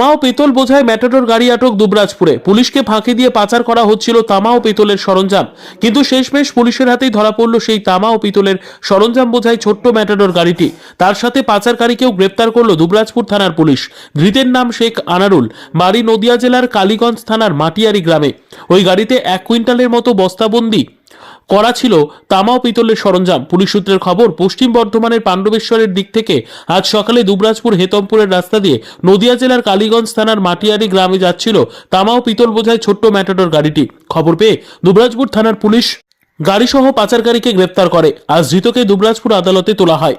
তামা ও পেতল বোঝায় ম্যাটাডোর গাড়ি আটক দুবরাজপুরে। পুলিশকে ফাঁকি দিয়ে পাচার করা হচ্ছিল তামা ও পেতলের সরঞ্জাম। কিন্তু শেষমেশ পুলিশের হাতেই ধরা পড়ল সেই তামা ও পিতলের সরঞ্জাম বোঝায় ছোট্ট ম্যাটাডোর গাড়িটি। তার সাথে পাচারকারীকেও গ্রেপ্তার করল দুবরাজপুর থানার পুলিশ। ধৃতের নাম শেখ আনারুল। বাড়ি নদিয়া জেলার কালীগঞ্জ থানার মাটিয়ারি গ্রামে। ওই গাড়িতে এক কুইন্টালের মতো বস্তাবন্দি করা ছিল তামা ও পিতলের সরঞ্জাম। পুলিশ সূত্রের খবর, পশ্চিম বর্ধমানের পাণ্ডবেশ্বরের দিক থেকে আজ সকালে দুবরাজপুর হেতমপুরের রাস্তা দিয়ে নদিয়া জেলার কালীগঞ্জ থানার মাটিয়ারি গ্রামে যাচ্ছিল তামা ও পিতল বোঝায় ছোট্ট ম্যাটাডোর গাড়িটি। খবর পেয়ে দুবরাজপুর থানার পুলিশ গাড়িসহ পাচারকারীকে গ্রেপ্তার করে। আজ ধৃতকে দুবরাজপুর আদালতে তোলা হয়।